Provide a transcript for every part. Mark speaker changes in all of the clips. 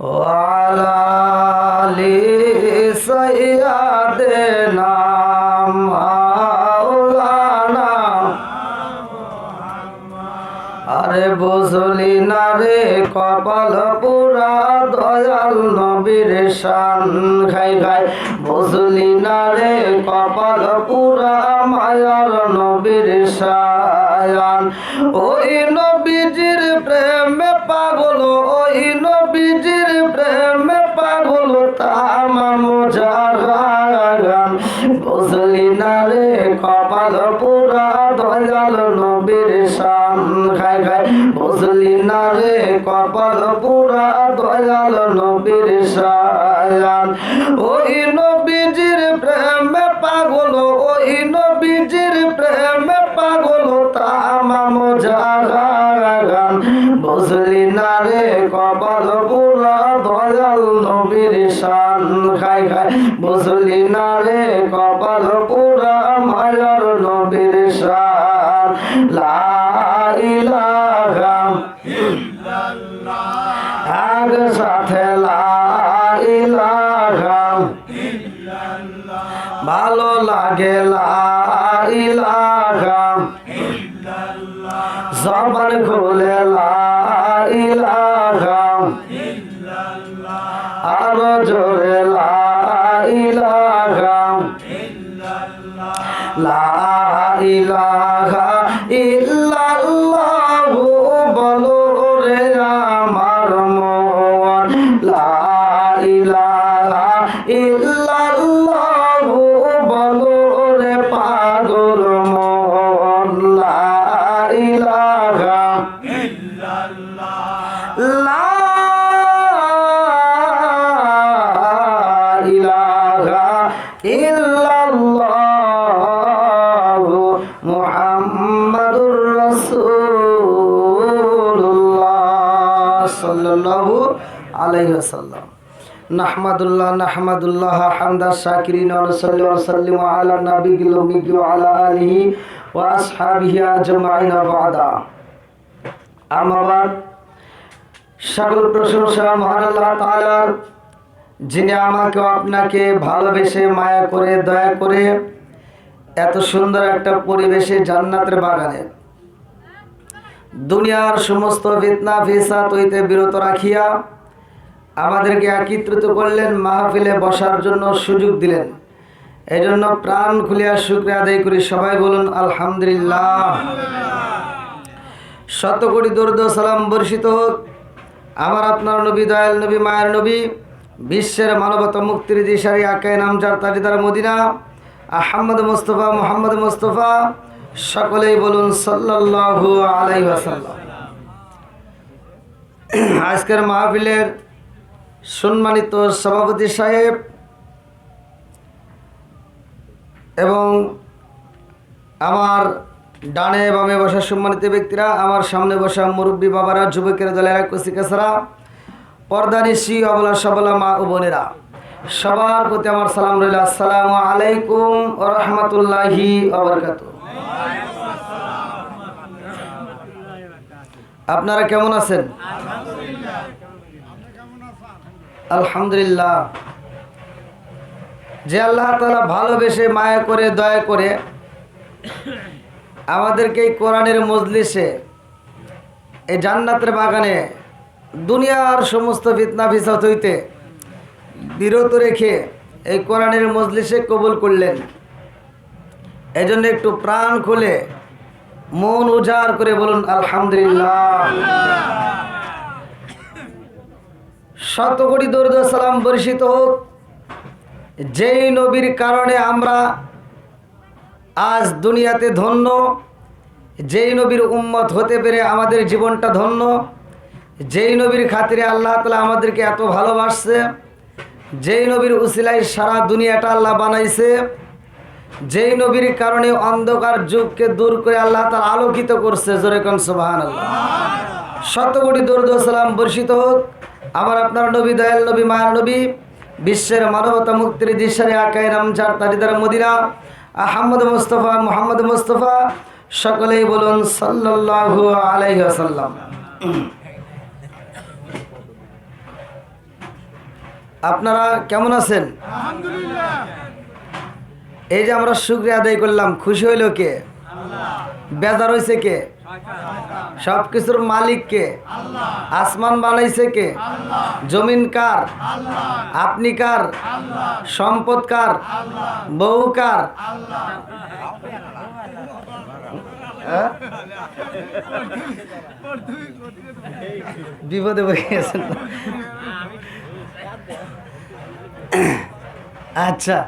Speaker 1: وعلى آل سيدنا مولانا আরে বুঝলি না রে কপাল পুরা দয়াল নবীর শান খাই খাই বুঝলি না রে কপাল পুরা মায়ার নবীর শায়ান ওই বুঝলি না রে কপাল পুরা ইলাহা ইল্লাল্লাহু নাহমাদুল্লাহ নাহমাদুল্লাহ হামদা সাল্লিমু আলা আলা বাদা। সকল প্রশংসা যিনি আমাকে আপনাকে ভালোবেসে মায়া করে, দয়া করে এত সুন্দর একটা পরিবেশে জান্নাতের বাগানে দুনিয়ার সমস্ত ফিতনা, ফিসাত হইতে বিরত রাখিয়া আমাদেরকে একত্রিত করলেন, মাহফিলে বসার জন্য সুযোগ দিলেন। এই জন্য প্রাণ খুলিয়া শুক্রিয়া আদায় করি। সবাই বলুন, আলহামদুলিল্লাহ। শত কোটি দরুদ সালাম বর্ষিত হোক। আমার আপনার নবী, দয়াল নবী, মায়ের নবী, বিশ্বের মানবতা মুক্তির দিশারি আকায় নামজার তাজিদার মদিনা আহম্মদ মোস্তফা, মোহাম্মদ মোস্তফা সকলেই বলুন সাল্লাল্লাহু আলাইহি ওয়াসাল্লাম। আজকের মাহফিলের সম্মানিত সভাপতি সাহেব এবং আমার ডানে বামে বসা সম্মানিত ব্যক্তিরা, আমার সামনে বসা মুরব্বী বাবারা, যুবকের, দলেরা কচিকাছাড়া পর্দানিশি অবলা সবলা মা ও বোনেরা, সবার প্রতি আমার সালাম রইল। আসসালামু আলাইকুম রহমতুল্লাহি অবরকাত আপনারা কেমন আছেন? আলহামদুলিল্লাহ। যে আল্লাহ তালা ভালোবেসে মায়া করে, দয়া করে আমাদেরকে এই কোরআনের মজলিসে, এই জান্নাতের বাগানে, দুনিয়ার সমস্ত ফিতনা ফিসাত হইতে বিরত রেখে এই কোরআনের মজলিসে কবুল করলেন। এই জন্য একটু প্রাণ খুলে মন উজাড় করে বলুন, আলহামদুলিল্লাহ। শত কোটি দরুদ সালাম বর্ষিত হোক, যেই নবীর কারণে আমরা আজ দুনিয়াতে ধন্য, যেই নবীর উম্মত হতে পেরে আমাদের জীবনটা ধন্য, যেই নবীর খাতিরে আল্লাহ তালা আমাদেরকে এত ভালোবাসছে, যেই নবীর উসিলাই সারা দুনিয়াটা আল্লাহ বানাইছে যেই নবীর কারণে অন্ধকার যুগকে দূর করে আল্লাহ তার আলোকিত করছে জোরেকন সুবাহান আল্লাহ শত কোটি দরুদ বর্ষিত হোক। আমার আপনার নবী, দয়াল নবী, মায়ার নবী, বিশ্বের মানবতা মুক্তির দিশারে আকাই রামজার তারিদার মদিনা। আহমদ মুস্তফা, মোহাম্মদ মুস্তফা, সকলেই বলুন সাল্লাল্লাহু আলাইহি ওয়াসাল্লাম। আপনারা কেমন আছেন? এই যে আমরা শুক্রিয়া আদায় করলাম, খুশি হইল কে? বেজার হয়েছে কে? সব কিছুর মালিক কে? আসমান বানাইছে কে? জমিন কার? আপনি কার? সম্পদ কার? বহু কার? হ্যাঁ? বিপদে গেছেন আচ্ছা।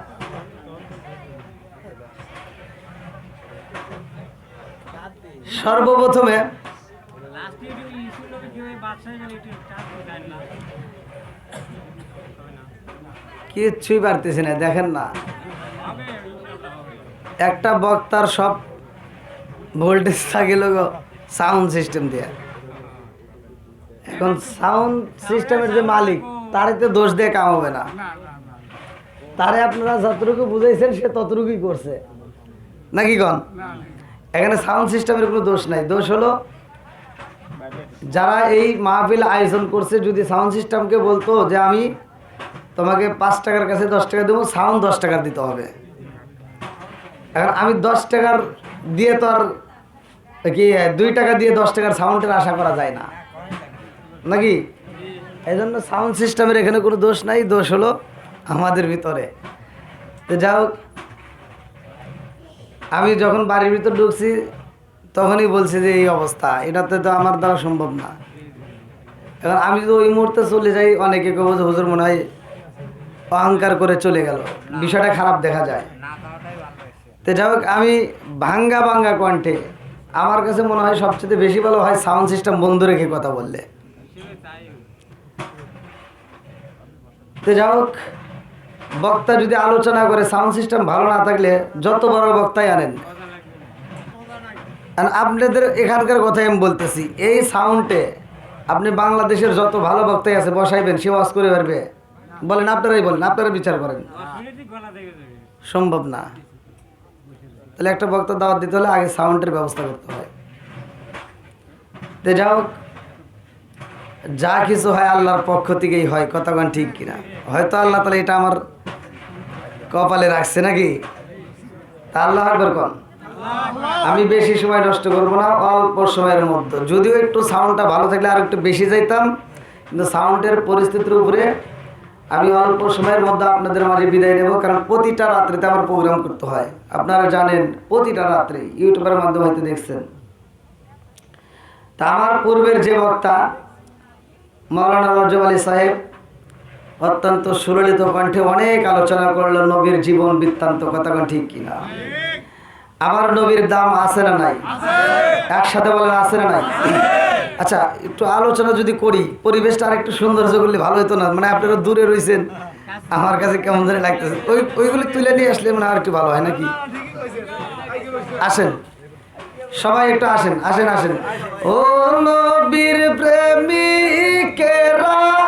Speaker 1: সর্বপ্রথমে কিচ্ছুই পারতেছি না, দেখেন না। একটা বক্তার সব ভোল্টেজ থাকিল সাউন্ড সিস্টেম দিয়ে। এখন সাউন্ড সিস্টেমের যে মালিক তারে তো দোষ দিয়ে কাম হবে না। তারে আপনারা যতটুকু বুঝাইছেন, সে ততটুকুই করছে। নাকি কন? এখানে সাউন্ড সিস্টেমের কোনো দোষ নাই। দোষ হলো, যারা এই মাহফিল আয়োজন করছে, যদি সাউন্ড সিস্টেমকে বলতো যে আমি তোমাকে পাঁচ টাকার কাছে দশ টাকা দেবো সাউন্ড দশ টাকার দিতে হবে। এখন আমি দশ টাকার দিয়ে তো আর কি, দুই টাকা দিয়ে দশ টাকার সাউন্ডের আশা করা যায় না। নাকি? এই জন্য সাউন্ড সিস্টেমের এখানে কোনো দোষ নাই, দোষ হলো আমাদের ভিতরে। তো যাই হোক আমি যখন বাড়ির ভিতর ঢুকছি, তখনই বলছি যে এই অবস্থা, এটাতে তো আমার দ্বারা সম্ভব না। এখন আমি যদি ওই মুহূর্তে চলে যাই, অনেকে কেউ যে হুজুর মনে হয় অহংকার করে চলে গেল। বিষয়টা খারাপ দেখা যায়। তো যাই হোক, আমি ভাঙ্গা ভাঙ্গা কণ্ঠে, আমার কাছে মনে হয় সবচেয়ে বেশি ভালো হয় সাউন্ড সিস্টেম বন্ধ রেখে কথা বললে। তো যাই হোক বক্তা যদি আলোচনা করে সাউন্ড সিস্টেম ভালো না থাকলে যত বড় বক্তাই আনেন। আপনাদের এখানকার কথাই আমি বলতেছি, এই সাউন্ডে আপনি বাংলাদেশের যত ভালো বক্তাই আছে, বসাইবেন, সে ওয়াজ করে পারবে বলেন, আপনারাই বলেন, আপনারা বিচার করেন। সম্ভব না। তাহলে একটা বক্তা দাওয়াত দিতে হলে আগে সাউন্ডের ব্যবস্থা করতে হয়। যাই হোক যা কিছু হয় আল্লাহর পক্ষ থেকেই হয় কতক্ষণ ঠিক কিনা? হয়তো আল্লাহ তাহলে এটা আমার কপালে রাখছে নাকি? তা আল্লাহ একবার কন। আমি বেশি সময় নষ্ট করব না, অল্প সময়ের মধ্যে। যদিও একটু সাউন্ডটা ভালো থাকলে আর একটু বেশি যাইতাম, কিন্তু সাউন্ডের পরিস্থিতির উপরে আমি অল্প সময়ের মধ্যে আপনাদের মাঝে বিদায় নেব, কারণ প্রতিটা রাত্রিতে আমার প্রোগ্রাম করতে হয়। আপনারা জানেন, প্রতিটা রাত্রে ইউটিউবের মাধ্যমে হয়তো দেখছেন। তা আমার পূর্বের যে বক্তা মৌলানা রজব আলী সাহেব অত্যন্ত সুললিত কণ্ঠে অনেক আলোচনা করল নবীর জীবন বৃত্তান্ত কথা ঠিক কিনা? আমার নবীর দাম আছে না নাই? একসাথে বলেন আছে না নাই? আচ্ছা একটু আলোচনা যদি করি, পরিবেশটা আর একটু সৌন্দর্য করলে ভালো হতো না মানে আপনারা দূরে রয়েছেন আমার কাছে কেমন ধরে লাগতেছে। ওই, ওইগুলি তুলে নিয়ে আসলে মানে আর একটু ভালো হয় নাকি? আসেন, সবাই একটু আসেন আসেন আসেন। ও নবীর প্রেমিকেরা আর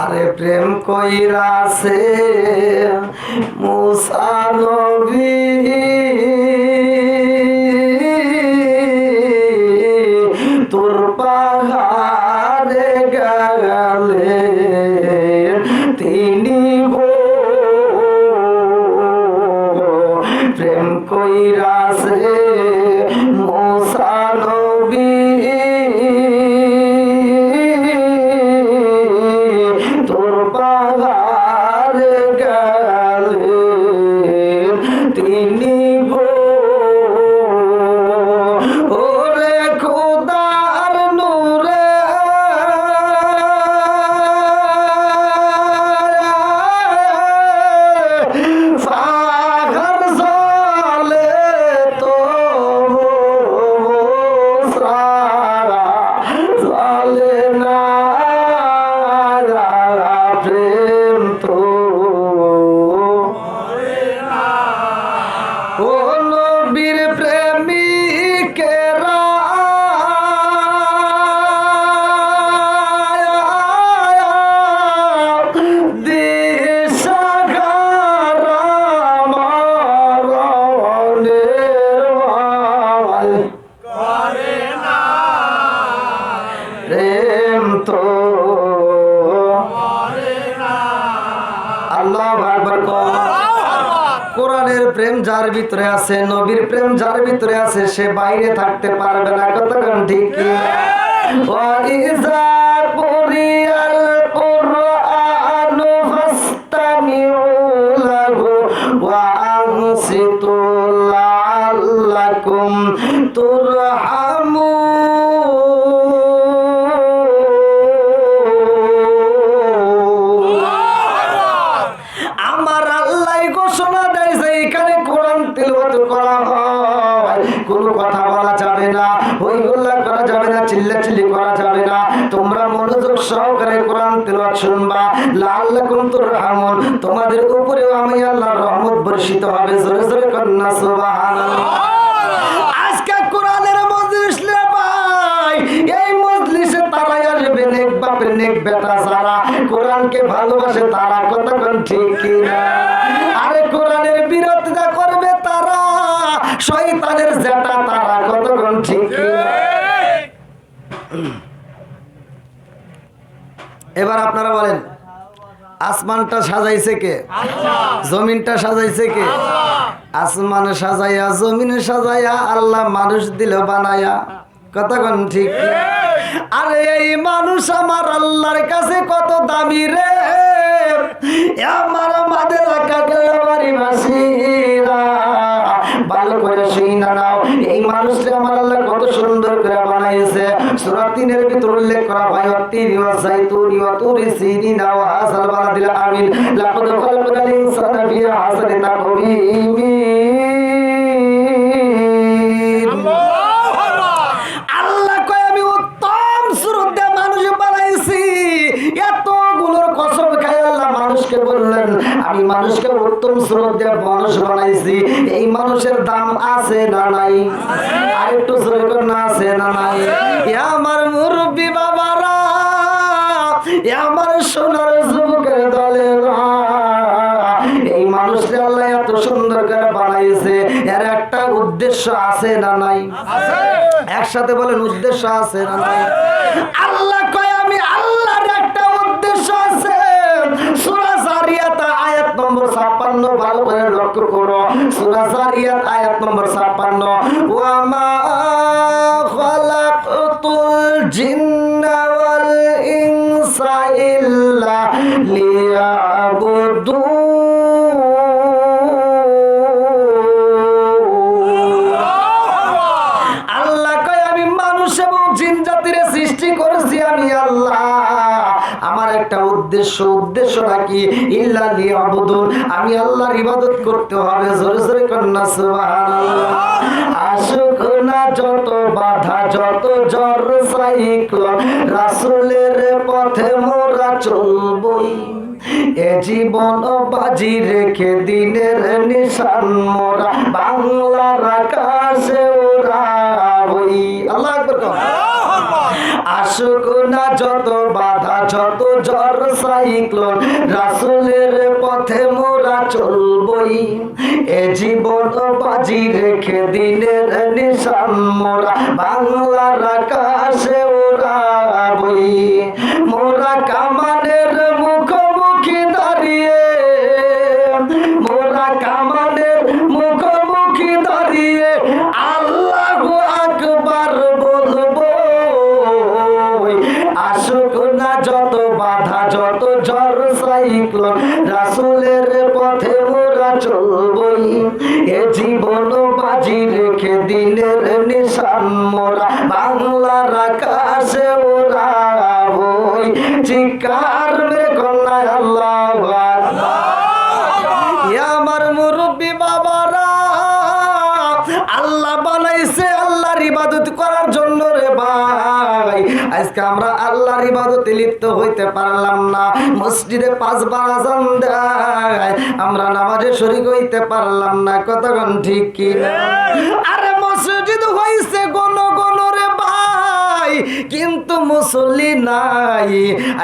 Speaker 1: আরে প্রেম কইরাছে মুসা নবী। তোর পাহাড়ে গেলে তিনি প্রেম কইরাছে ভিতরে আছে নবীর প্রেম যার ভিতরে আছে সে বাইরে থাকতে পারবে না। কতক্ষণ ঠিক তিলওয়াত শুনবা তোমাদের উপরেও আমি আল্লাহর রহমত বর্ষিত হবে। জোরে জোরে কন্যা ভালোবাসে তারা কতক্ষণ ঠিক কিনা? আরে কোরআনের বিরোধিতা করবে তারা। শয়তানের জেটা তারা কতক্ষণ ঠিক কিনা এবার আপনারা বলেন আসমানটা সাজাইছে কে? জমিনটা সাজাইছে কে? আসমান সাজাইয়া জমিন সাজাইয়া আল্লাহ মানুষ দিল বানায়া। কতক্ষণ ঠিক আরে এই মানুষ আমার আল্লাহর কাছে কত দামি রে। আমার মাদের কাকলাবাড়ি মাসিরা ভালো করে শুই না নাও। এই মানুষটা আমার আল্লাহ কত সুন্দর করে বানাইছে। সূরা তিনের ভিতর উল্লেখ করা হয়, অতি ওয়া যাইতুনি ওয়া তুরি সিনিনা ওয়া হাসাল বালাদিল আমিন। লাকাদ খালাকনাল ইনসানা ফি আহসানি তাকওয়িম মানুষকে উত্তম সুরত দিয়ে মানুষ বানাইছি এই মানুষের দাম আছে না নাই? আর একটু জোরে না আছে না নাই? আমার মুরব্বী বাবারা আমার সোনার যুবকের দলেরা এই মানুষকে আল্লাহ এত সুন্দর করে বানাইছে এর একটা উদ্দেশ্য আছে না নাই? একসাথে বলেন উদ্দেশ্য আছে না নাই? আল্লাহ কয় আমি আল্লাহর নম্বর 56 ভালো করে লক্ষ্য করো। সুরা জারিয়াত আয়াত নম্বর ছাপ্পান্ন। ওয়ামা খালাকতুল জিন্না একটা উদ্দেশ্য, উদ্দেশ্যটা কি? ইল্লা লিয়াবুদুন। আমি আল্লাহর ইবাদত করতে হবে, জোরে জোরে কন্যা, সুবহানাল্লাহ। আশুক না যত বাধা, যত জ্বর, সাইক্লোন। রাসূলের পথে মোরা চলবই। এ জীবন বাজি রেখে দিনের নিশান মোরা। বাংলার আকাশে ওরাবই আল্লাহ আকবার। আসুক যত বাধা, যত সাইক্লোন, রাসুলের পথে মোরা চলবই। এ জীবন বাজি রেখে দিনের নিশান মোরা, বাংলার আকাশে ওরাবই মোরা কামানের দিনের নিশান মোরা। বাংলার আকাশে ওরা বই। চিকার আমার মুরব্বী বাবারা, আল্লাহ বানাইছে আল্লাহর ইবাদত করার জন্য রে ভাই। আজকে আমরা আল্লাহর ইবাদতে লিপ্ত হইতে পারলাম না। মসজিদে পাঁচবার আজান দেয়। আমরা নামাজে শরীক হইতে পারলাম না। কতক্ষণ ঠিক কি কিন্তু মুসল্লি নাই।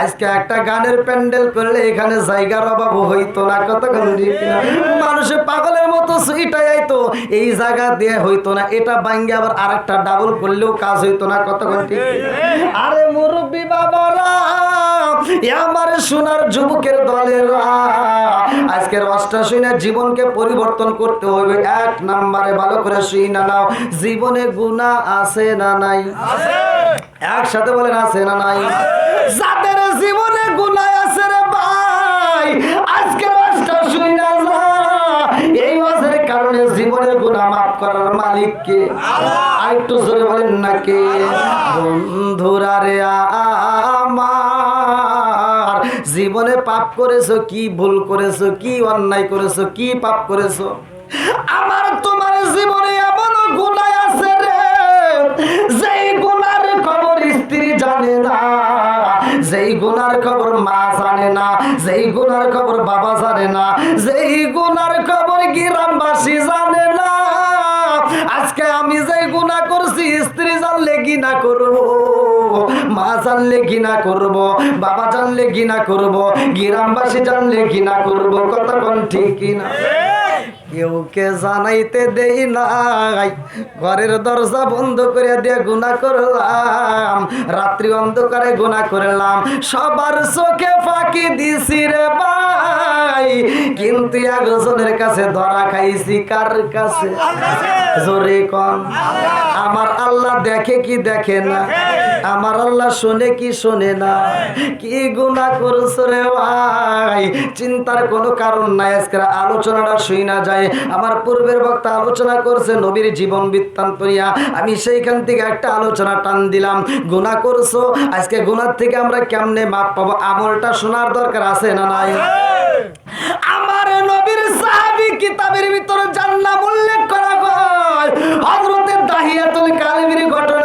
Speaker 1: আজকে একটা গানের প্যান্ডেল করলে এখানে জায়গার অভাব হইতো না কত মানুষে পাগলের মতো সুইটাই আইতো এই জায়গা দিয়ে হইতো না এটা বাঙ্গে আবার আরেকটা ডাবল করলেও কাজ হইতো না কত ঘন্টি আরে মুরব্বী বাবারা! আমার সোনার যুবকের দলেরা আজকের অষ্টা শুনে জীবনকে পরিবর্তন করতে হবে। এক নাম্বারে ভালো করে শুই না নাও। জীবনে গুণা আছে না নাই? একসাথে বলেন, আছে না নাই? যাদের জীবনে গুনাহ আছে রে ভাই শুই না এই মাসের কারণে জীবনের গুনাহ মাফ করার মালিক কে? আর একটু জোরে বলেন না কে? বন্ধুরা রে আমার জীবনে পাপ করেছ, কি ভুল করেছ, কি অন্যায় করেছ, কি পাপ করেছ? আমার তোমার জীবনে এমন গুণায় আছে রে, যেই গুনার খবর স্ত্রী জানে না, যেই গুনার খবর মা জানে না, যেই গুনার খবর বাবা জানে না, যেই গুনার খবর গ্রামবাসী জানে না। আজকে আমি যেই গুণা করছি, স্ত্রী জানলে কি না করব? মা জানলে ঘৃণা করব বাবা জানলে ঘৃণা করব গ্রামবাসী জানলে ঘৃণা করব কতক্ষণ ঠিক কিনা? কেউকে জানাইতে দেই নাই ঘরের দরজা বন্ধ করে দিয়ে গুণা করলাম রাত্রি অন্ধকারে গুণা করলাম সবার চোখে ফাঁকি দিছি রে ভাই কিন্তু একজনের কাছে ধরা খাইছি কার কাছে? জোরে কন আমার আল্লাহ দেখে কি দেখে না? আমার আল্লাহ শোনে কি শোনে না? কি গুণা করছ রে ভাই? চিন্তার কোনো কারণ নাই আজকের আলোচনাটা শুই না যায়। আমার পূর্বের বক্তা আলোচনা করছে নবীর জীবন বৃত্তান্ত নিয়া। আমি সেইখান থেকে একটা আলোচনা টান দিলাম। গুণা করছ? আজকে গুণার থেকে আমরা কেমনে মাপ পাবো? আমলটা শোনার দরকার আছে না নাই? আমার নবীর সাহাবী কিতাবের ভিতরে জান্নাম উল্লেখ করা হয়। হযরতে দাহিয়াতুল কালবির ঘটনা